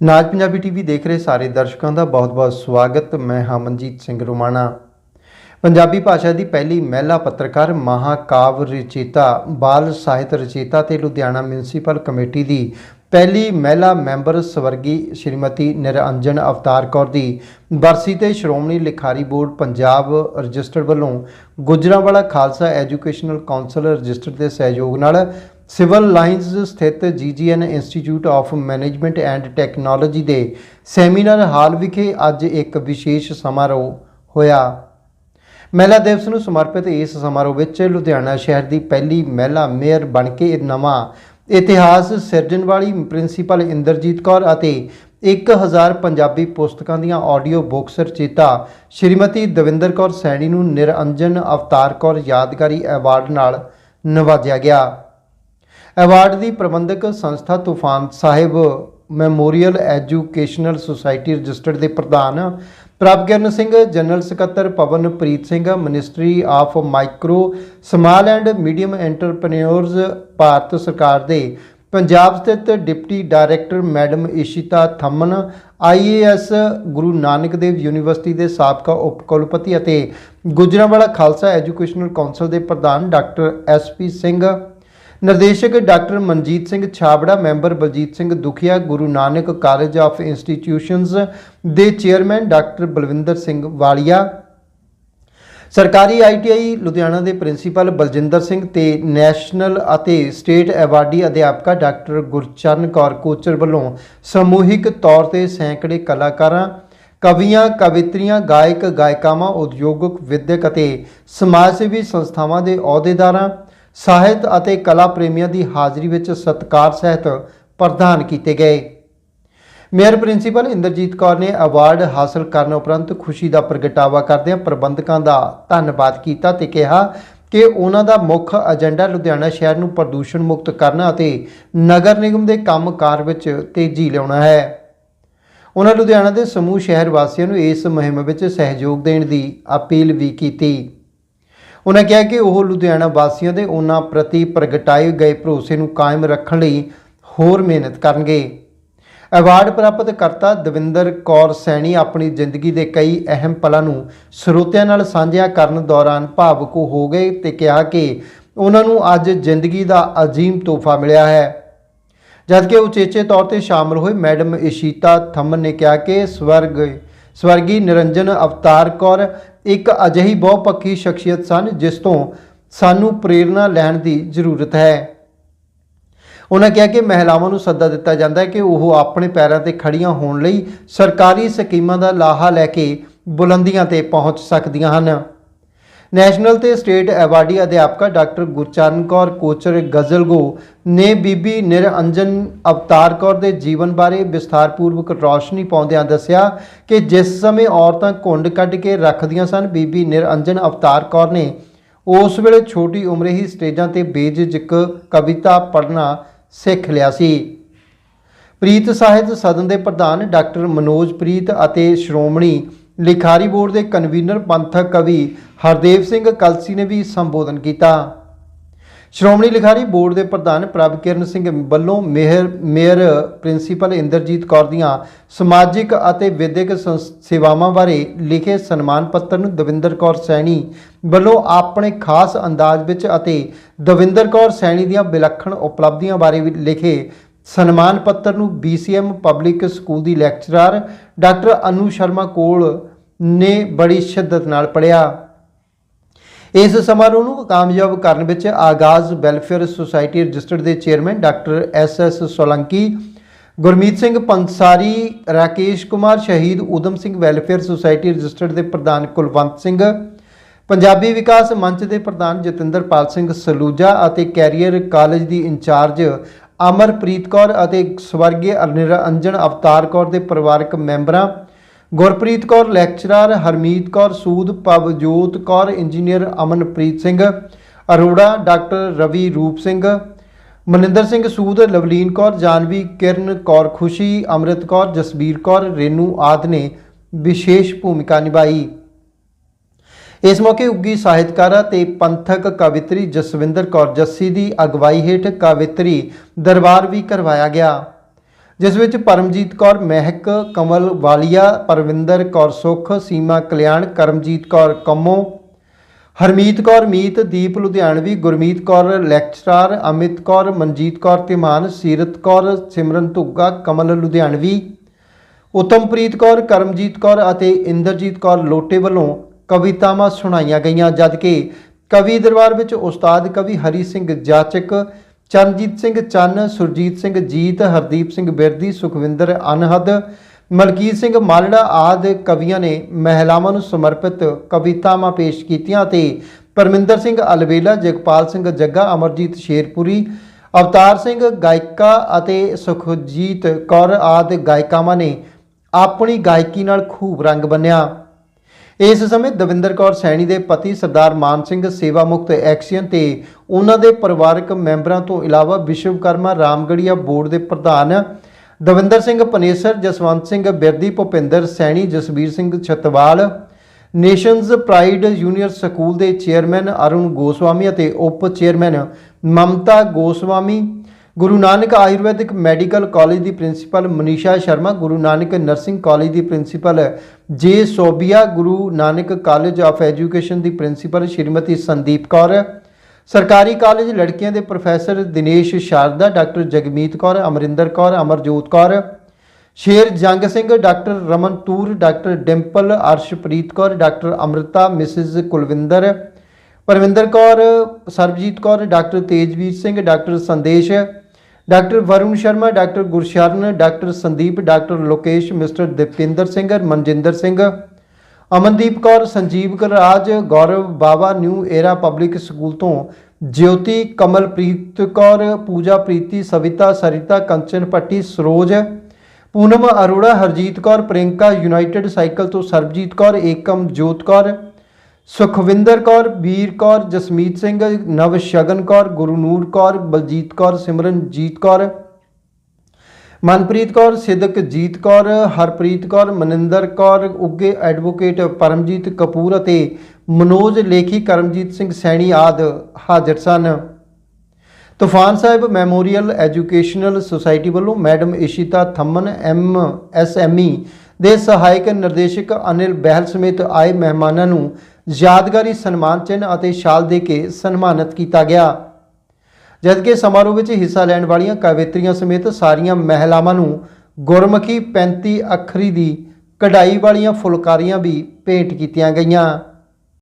ਨਾਜ Punjabi TV ਦੇਖ ਰਹੇ ਸਾਰੇ ਦਰਸ਼ਕਾਂ ਦਾ ਬਹੁਤ-ਬਹੁਤ ਸਵਾਗਤ। ਮੈਂ ਹਮਨਜੀਤ ਸਿੰਘ ਰੋਮਾਣਾ। ਪੰਜਾਬੀ ਭਾਸ਼ਾ ਦੀ ਪਹਿਲੀ ਮਹਿਲਾ ਪੱਤਰਕਾਰ ਮਹਾਕਾਵ ਰਚੇਤਾ, ਬਾਲ ਸਾਹਿਤ ਰਚੇਤਾ ਤੇ ਲੁਧਿਆਣਾ ਮਿਊਨਿਸਪਲ ਕਮੇਟੀ ਦੀ ਪਹਿਲੀ ਮਹਿਲਾ ਮੈਂਬਰ ਸਵਰਗੀ ਸ਼੍ਰੀਮਤੀ ਨਿਰੰਜਨ ਅਵਤਾਰ ਕੌਰ ਦੀ ਬਰਸੀ ਤੇ ਸ਼੍ਰੋਮਣੀ ਲਿਖਾਰੀ ਬੋਰਡ ਪੰਜਾਬ ਰਜਿਸਟਰਡ ਵੱਲੋਂ Gujranwala Khalsa educational council registered ਦੇ ਸਹਿਯੋਗ ਨਾਲ ਸਿਵਲ ਲਾਈਨਸ ਸਥਿਤ GGN institute of management and technology ਦੇ ਸੈਮੀਨਾਰ ਹਾਲ ਵਿਖੇ ਅੱਜ ਇੱਕ ਵਿਸ਼ੇਸ਼ ਸਮਾਰੋਹ ਹੋਇਆ। ਮਹਿਲਾ ਦਿਵਸ ਨੂੰ ਸਮਰਪਿਤ ਇਸ ਸਮਾਰੋਹ ਵਿੱਚ ਲੁਧਿਆਣਾ ਸ਼ਹਿਰ ਦੀ ਪਹਿਲੀ ਮਹਿਲਾ ਮੇਅਰ ਬਣ ਕੇ ਨਵਾਂ ਇਤਿਹਾਸ ਸਿਰਜਣ ਵਾਲੀ ਪ੍ਰਿੰਸੀਪਲ ਇੰਦਰਜੀਤ ਕੌਰ ਅਤੇ 1000 ਪੰਜਾਬੀ ਪੁਸਤਕਾਂ ਦੀਆਂ ਆਡੀਓ ਬੁੱਕਸ ਰਚੇਤਾ ਸ਼੍ਰੀਮਤੀ ਦਵਿੰਦਰ ਕੌਰ ਸੈਣੀ ਨੂੰ ਨਿਰੰਜਨ ਅਵਤਾਰ ਕੌਰ ਯਾਦਗਾਰੀ ਐਵਾਰਡ ਨਾਲ ਨਵਾਜਿਆ ਗਿਆ। ਐਵਾਰਡ ਦੀ ਪ੍ਰਬੰਧਕ ਸੰਸਥਾ Toofan Sahib memorial educational society registered ਦੇ ਪ੍ਰਧਾਨ ਪ੍ਰਭਗਰਨ ਸਿੰਘ, ਜਨਰਲ ਸਕੱਤਰ Pawanpreet Singh ministry of micro small and medium entrepreneurs Bharat ਸਰਕਾਰ ਦੇ ਪੰਜਾਬ ਸਥਿਤ deputy director madam Ishita Thamman IAS Guru Nanak Dev university ਦੇ ਸਾਬਕਾ ਉਪ ਕੁਲਪਤੀ ਅਤੇ ਗੁਜਰਾਂਵਾਲਾ ਖਾਲਸਾ ਐਜੂਕੇਸ਼ਨਲ ਕਾਉਂਸਲ ਦੇ ਪ੍ਰਧਾਨ ਡਾਕਟਰ ਐਸਪੀ ਸਿੰਘ ਨਿਰਦੇਸ਼ਕ doctor Manjit Singh Chhabra, member Baljit Singh Dukhia, Guru Nanak college of institutions ਦੇ ਚੇਅਰਮੈਨ ਡਾਕਟਰ ਬਲਵਿੰਦਰ ਸਿੰਘ ਵਾਲੀਆ, ਸਰਕਾਰੀ ਆਈਟੀਆਈ ਲੁਧਿਆਣਾ ਦੇ ਪ੍ਰਿੰਸੀਪਲ ਬਲਜਿੰਦਰ ਸਿੰਘ ਤੇ ਨੈਸ਼ਨਲ ਅਤੇ ਸਟੇਟ ਐਵਾਰਡੀ ਅਧਿਆਪਕਾ ਡਾਕਟਰ ਗੁਰਚਰਨ ਕੌਰ ਕੋਚਰ ਵੱਲੋਂ ਸਮੂਹਿਕ ਤੌਰ ਤੇ ਸੈਂਕੜੇ ਕਲਾਕਾਰਾਂ, ਕਵੀਆਂ, ਕਵਿਤਰੀਆਂ, ਗਾਇਕ, ਗਾਇਕਾਵਾਂ, ਉਦਯੋਗਿਕ ਵਿਦਿਅਕ ਅਤੇ ਸਮਾਜ ਸੇਵੀ ਸੰਸਥਾਵਾਂ ਦੇ ਅਹੁਦੇਦਾਰਾਂ ਸਾਹਿਤ ਅਤੇ ਕਲਾ ਪ੍ਰੇਮੀਆਂ ਦੀ ਹਾਜ਼ਰੀ ਵਿੱਚ ਸਤਕਾਰ ਸਹਿਤ ਪ੍ਰਦਾਨ ਕੀਤੇ ਗਏ। ਮੇਅਰ ਪ੍ਰਿੰਸੀਪਲ ਇੰਦਰਜੀਤ ਕੌਰ ਨੇ ਅਵਾਰਡ ਹਾਸਲ ਕਰਨ ਉਪਰੰਤ ਖੁਸ਼ੀ ਦਾ ਪ੍ਰਗਟਾਵਾ ਕਰਦਿਆਂ ਪ੍ਰਬੰਧਕਾਂ ਦਾ ਧੰਨਵਾਦ ਕੀਤਾ ਤੇ ਕਿਹਾ ਕਿ ਉਹਨਾਂ ਦਾ ਮੁੱਖ ਏਜੰਡਾ ਲੁਧਿਆਣਾ ਸ਼ਹਿਰ ਨੂੰ ਪ੍ਰਦੂਸ਼ਣ ਮੁਕਤ ਕਰਨਾ ਅਤੇ ਨਗਰ ਨਿਗਮ ਦੇ ਕੰਮਕਾਰ ਵਿੱਚ ਤੇਜ਼ੀ ਲਿਆਉਣਾ ਹੈ। ਉਹਨਾਂ ਲੁਧਿਆਣਾ ਦੇ ਸਮੂਹ ਸ਼ਹਿਰ ਵਾਸੀਆਂ ਨੂੰ ਇਸ ਮੁਹਿੰਮ ਵਿੱਚ ਸਹਿਯੋਗ ਦੇਣ ਦੀ ਅਪੀਲ ਵੀ ਕੀਤੀ। ਉਹਨਾਂ ਕਿਹਾ ਕਿ ਉਹ ਲੁਧਿਆਣਾ ਵਾਸੀਆਂ ਦੇ ਉਹਨਾਂ ਪ੍ਰਤੀ ਪ੍ਰਗਟਾਏ ਗਏ ਭਰੋਸੇ ਨੂੰ ਕਾਇਮ ਰੱਖਣ ਲਈ ਹੋਰ ਮਿਹਨਤ ਕਰਨਗੇ। ਅਵਾਰਡ ਪ੍ਰਾਪਤ ਕਰਤਾ ਦਵਿੰਦਰ ਕੌਰ ਸੈਣੀ ਆਪਣੀ ਜ਼ਿੰਦਗੀ ਦੇ ਕਈ ਅਹਿਮ ਪਲਾਂ ਨੂੰ ਸਰੋਤਿਆਂ ਨਾਲ ਸਾਂਝਿਆ ਕਰਨ ਦੌਰਾਨ ਭਾਵੁਕ ਹੋ ਗਏ ਤੇ ਕਿਹਾ ਕਿ ਉਹਨਾਂ ਨੂੰ ਅੱਜ ਜ਼ਿੰਦਗੀ ਦਾ ਅਜੀਮ ਤੋਹਫਾ ਮਿਲਿਆ ਹੈ। ਜਦਕਿ ਉਚੇਚੇ ਤੌਰ ਤੇ ਸ਼ਾਮਲ ਹੋਏ, ਮੈਡਮ ਇਸ਼ੀਤਾ ਥਮਨ ਨੇ ਕਿਹਾ ਕਿ ਸਵਰਗ ਸਵਰਗੀ ਨਿਰੰਜਨ ਅਵਤਾਰ ਕੌਰ ਇੱਕ ਅਜਿਹੀ ਬਹੁਪੱਖੀ ਸ਼ਖਸੀਅਤ ਸਨ ਜਿਸ ਤੋਂ ਸਾਨੂੰ ਪ੍ਰੇਰਣਾ ਲੈਣ ਦੀ ਜ਼ਰੂਰਤ ਹੈ। ਉਹਨਾਂ ਕਿਹਾ ਕਿ ਮਹਿਲਾਵਾਂ ਨੂੰ ਸੱਦਾ ਦਿੱਤਾ ਜਾਂਦਾ ਹੈ ਕਿ ਉਹ ਆਪਣੇ ਪੈਰਾਂ ਤੇ ਖੜੀਆਂ ਹੋਣ ਲਈ ਸਰਕਾਰੀ ਸਕੀਮਾਂ ਦਾ ਲਾਹਾ ਲੈ ਕੇ ਬੁਲੰਦੀਆਂ ਤੇ ਪਹੁੰਚ ਸਕਦੀਆਂ ਹਨ। ਨੈਸ਼ਨਲ ਤੇ ਸਟੇਟ ਐਵਾਰਡੀ ਅਧਿਆਪਕਾ ਡਾਕਟਰ ਗੁਰਚਰਨ ਕੌਰ ਕੋਚਰ ਗਜ਼ਲਗੋ ਨੇ ਬੀਬੀ ਨਿਰਅੰਜਨ ਅਵਤਾਰ ਕੌਰ ਦੇ ਜੀਵਨ ਬਾਰੇ ਵਿਸਥਾਰਪੂਰਵਕ ਰੌਸ਼ਨੀ ਪਾਉਂਦਿਆਂ ਦੱਸਿਆ ਕਿ ਜਿਸ ਸਮੇਂ ਔਰਤਾਂ ਘੁੰਡ ਕੱਢ ਕੇ ਰੱਖਦੀਆਂ ਸਨ, ਬੀਬੀ ਨਿਰਅੰਜਨ ਅਵਤਾਰ ਕੌਰ ਨੇ ਉਸ ਵੇਲੇ ਛੋਟੀ ਉਮਰੇ ਹੀ ਸਟੇਜਾਂ ਤੇ ਬੇਝਿਜਕ ਕਵਿਤਾ ਪੜ੍ਹਨਾ ਸਿੱਖ ਲਿਆ ਸੀ। ਪ੍ਰੀਤ ਸਾਹਿਤ ਸਦਨ ਦੇ ਪ੍ਰਧਾਨ ਡਾਕਟਰ ਮਨੋਜ ਪ੍ਰੀਤ ਅਤੇ ਸ਼੍ਰੋਮਣੀ ਲਿਖਾਰੀ ਬੋਰਡ ਦੇ ਕਨਵੀਨਰ ਪੰਥਕ ਕਵੀ ਹਰਦੇਵ ਸਿੰਘ ਕਲਸੀ ਨੇ ਵੀ ਸੰਬੋਧਨ ਕੀਤਾ। ਸ਼੍ਰੋਮਣੀ ਲਿਖਾਰੀ ਬੋਰਡ ਦੇ ਪ੍ਰਧਾਨ ਪ੍ਰਭਕਿਰਨ ਸਿੰਘ ਵੱਲੋਂ ਮੇਹਰ, ਮੇਅਰ ਪ੍ਰਿੰਸੀਪਲ ਇੰਦਰਜੀਤ ਕੌਰ ਦੀਆਂ ਸਮਾਜਿਕ ਅਤੇ ਵਿਦਿਅਕ ਸੰਸ- ਸੇਵਾਵਾਂ ਬਾਰੇ ਲਿਖੇ ਸਨਮਾਨ ਪੱਤਰ ਨੂੰ ਦਵਿੰਦਰ ਕੌਰ ਸੈਣੀ ਵੱਲੋਂ ਆਪਣੇ ਖਾਸ ਅੰਦਾਜ਼ ਵਿੱਚ ਅਤੇ ਦਵਿੰਦਰ ਕੌਰ ਸੈਣੀ ਦੀਆਂ ਵਿਲੱਖਣ ਉਪਲਬਧੀਆਂ ਬਾਰੇ ਵੀ ਲਿਖੇ ਸਨਮਾਨ ਪੱਤਰ ਨੂੰ BCM ਪਬਲਿਕ ਸਕੂਲ ਦੀ ਲੈਕਚਰਰ ਡਾਕਟਰ ਅਨੂ ਸ਼ਰਮਾ ਕੋਲ ਨੇ ਬੜੀ ਸ਼ਿੱਦਤ ਨਾਲ ਪੜ੍ਹਿਆ। ਇਸ ਸਮਾਰੋਹ ਨੂੰ ਕਾਮਯਾਬ ਕਰਨ ਵਿੱਚ ਆਗਾਜ਼ ਵੈਲਫੇਅਰ ਸੁਸਾਇਟੀ ਰਜਿਸਟਰਡ ਦੇ chairman doctor S S Solanki, Gurmeet Singh Pansari, Rakesh Kumar Shaheed Udham Singh welfare society registered ਦੇ ਪ੍ਰਧਾਨ ਕੁਲਵੰਤ ਸਿੰਘ, ਪੰਜਾਬੀ ਵਿਕਾਸ ਮੰਚ ਦੇ ਪ੍ਰਧਾਨ ਜਤਿੰਦਰਪਾਲ ਸਿੰਘ ਸਲੂਜਾ ਅਤੇ ਕੈਰੀਅਰ ਕਾਲਜ ਦੀ ਇੰਚਾਰਜ ਅਮਰਪ੍ਰੀਤ ਕੌਰ ਅਤੇ ਸਵਰਗੀ ਨਿਰੰਜਨ ਅਵਤਾਰ ਕੌਰ ਦੇ ਪਰਿਵਾਰਕ ਮੈਂਬਰਾਂ, Gurpreet Kaur lecturer, Harmeet Kaur Sood, Pavjot Kaur engineer Amanpreet Singh, Arora doctor Ravi Roop Singh, Maninder Singh Sood, Lovleen Kaur, ਜਾਨਵੀ ਕਿਰਨ ਕੌਰ ਖੁਸ਼ੀ, ਅੰਮ੍ਰਿਤ ਕੌਰ, ਜਸਬੀਰ ਕੌਰ, ਰੇਨੂ ਆਦ ਨੇ ਵਿਸ਼ੇਸ਼ ਭੂਮਿਕਾ ਨਿਭਾਈ। ਇਸ ਮੌਕੇ ਉੱਗੀ ਸਾਹਿਤਕਾਰਾ ਤੇ ਪੰਥਕ ਕਵਿਤਰੀ ਜਸਵਿੰਦਰ ਕੌਰ ਜੱਸੀ ਦੀ ਅਗਵਾਈ ਹੇਠ ਕਵਿਤਰੀ ਦਰਬਾਰ ਵੀ ਕਰਵਾਇਆ ਗਿਆ। ਜਿਸ ਵਿੱਚ ਪਰਮਜੀਤ ਕੌਰ ਮਹਿਕ, ਕਮਲ ਵਾਲੀਆ, ਪਰਵਿੰਦਰ ਕੌਰ ਸੁਖ, ਸੀਮਾ ਕਲਿਆਣ, ਕਰਮਜੀਤ ਕੌਰ ਕੰਮੋ, ਹਰਮੀਤ ਕੌਰ ਮੀਤ, ਦੀਪ ਲੁਧਿਆਣਵੀ, ਗੁਰਮੀਤ ਕੌਰ ਲੈਕਚਰਾਰ, ਅਮਿਤ ਕੌਰ, ਮਨਜੀਤ ਕੌਰ ਤਿਮਾਨ, ਸੀਰਤ ਕੌਰ, ਸਿਮਰਨ ਧੁੱਗਾ, ਕਮਲ ਲੁਧਿਆਣਵੀ, ਉਤਮਪ੍ਰੀਤ ਕੌਰ, ਕਰਮਜੀਤ ਕੌਰ ਅਤੇ ਇੰਦਰਜੀਤ ਕੌਰ ਲੋਟੇ ਵੱਲੋਂ ਕਵਿਤਾਵਾਂ ਸੁਣਾਈਆਂ ਗਈਆਂ ਜਦਕਿ ਕਵੀ ਦਰਬਾਰ ਵਿੱਚ ਉਸਤਾਦ ਕਵੀ ਹਰੀ ਸਿੰਘ ਜਾਚਕ, ਚਰਨਜੀਤ ਸਿੰਘ ਚੰਨ, ਸੁਰਜੀਤ ਸਿੰਘ ਜੀਤ, ਹਰਦੀਪ ਸਿੰਘ ਬਿਰਦੀ, ਸੁਖਵਿੰਦਰ ਅਨਹਦ, ਮਲਕੀਤ ਸਿੰਘ ਮਾਲੜਾ ਆਦਿ ਕਵੀਆਂ ਨੇ ਮਹਿਲਾਵਾਂ ਨੂੰ ਸਮਰਪਿਤ ਕਵਿਤਾਵਾਂ ਪੇਸ਼ ਕੀਤੀਆਂ ਤੇ ਪਰਮਿੰਦਰ ਸਿੰਘ ਅਲਵੇਲਾ, ਜਗਪਾਲ ਸਿੰਘ ਜੱਗਾ, ਅਮਰਜੀਤ ਸ਼ੇਰਪੁਰੀ, ਅਵਤਾਰ ਸਿੰਘ ਗਾਇਕਾ ਅਤੇ ਸੁਖਜੀਤ ਕੌਰ ਆਦਿ ਗਾਇਕਾਵਾਂ ਨੇ ਆਪਣੀ ਗਾਇਕੀ ਨਾਲ ਖੂਬ ਰੰਗ ਬੰਨਿਆ। ਇਸ ਸਮੇਂ ਦਵਿੰਦਰ ਕੌਰ ਸੈਣੀ ਦੇ ਪਤੀ ਸਰਦਾਰ ਮਾਨ ਸਿੰਘ ਸੇਵਾ ਮੁਕਤ ਐਕਸੀਅਨ ਤੇ ਉਹਨਾਂ ਦੇ ਪਰਿਵਾਰਕ ਮੈਂਬਰਾਂ ਤੋਂ ਇਲਾਵਾ ਵਿਸ਼ਵਕਰਮਾ ਰਾਮਗੜੀਆ ਬੋਰਡ ਦੇ ਪ੍ਰਧਾਨ Davinder Singh Panesar, Jaswant Singh Birdi, Bhupinder Saini, Jasbir Singh Chhatwal, nation's pride junior school ਦੇ ਚੇਅਰਮੈਨ ਅਰੁਣ ਗੋਸਵਾਮੀ ਅਤੇ ਉਪ chairman Mamta Goswami Guru Nanak ayurvedic medical college the principal Manisha Sharma, Guru Nanak nursing college the principal J Sobia, Guru Nanak college of education the principal Shrimati Sandeep Kaur, ਸਰਕਾਰੀ college ਲੜਕੀਆਂ ਦੇ professor Dinesh Sharda, doctor Jagmeet Kaur, Amarinder Kaur, Amarjot Kaur, Sher Jang Singh, doctor Raman Toor, doctor Dimple Arshpreet Kaur, doctor Amrita, Mrs Kulwinder, Parvinder Kaur, Sarabjit Kaur, doctor Tejveer Singh, doctor Sandesh doctor Varun Sharma, doctor Gursharan, doctor Sandeep, doctor Lokesh, mister Deepinder Singh, Manjinder Singh, Amandeep Kaur, Sanjeev Karaj Gaurav Bawa, new era public school ਤੋਂ Jyoti Kamalpreet Kaur, Pooja Preeti, Savita, Sarita, Kanchan Patti Saroj, Poonam Arora, Harjeet Kaur Priyanka united cycle ਤੋਂ ਸਰਬਜੀਤ ਕੌਰ, ਏਕਮ ਜੋਤ ਕੌਰ ਸੁਖਵਿੰਦਰ ਕੌਰ, ਵੀਰ Kaur, Jasmeet Singh, Nav Shagan Kaur Gurnoor Kaur, Baljit Kaur, Simranjit Kaur, Manpreet Kaur, Sidakjit Kaur, Harpreet Kaur, Maninder Kaur, Ugge advocate Paramjit Kapoor ਅਤੇ ਮਨੋਜ ਲੇਖੀ, ਕਰਮਜੀਤ ਸਿੰਘ ਸੈਣੀ ਆਦ ਹਾਜ਼ਰ ਸਨ। Toofan Sahib memorial educational society ਵੱਲੋਂ madam Ishita Thamman M E ਦੇ ਸਹਾਇਕ ਨਿਰਦੇਸ਼ਕ ਅਨਿਲ ਬਹਿਲ ਸਮੇਤ ਆਏ ਮਹਿਮਾਨਾਂ ਨੂੰ ਯਾਦਗਾਰੀ ਸਨਮਾਨ ਚਿੰਨ੍ਹ ਅਤੇ ਸ਼ਾਲ ਦੇ ਕੇ ਸਨਮਾਨਿਤ ਕੀਤਾ ਗਿਆ। ਜਦਕਿ ਸਮਾਰੋਹ ਵਿੱਚ ਹਿੱਸਾ ਲੈਣ ਵਾਲੀਆਂ ਕਵਿਤਰੀਆਂ ਸਮੇਤ ਸਾਰੀਆਂ ਮਹਿਲਾਵਾਂ ਨੂੰ ਗੁਰਮੁਖੀ 35 ਅੱਖਰੀ ਦੀ ਕਢਾਈ ਵਾਲੀਆਂ ਫੁਲਕਾਰੀਆਂ ਵੀ ਭੇਂਟ ਕੀਤੀਆਂ ਗਈਆਂ।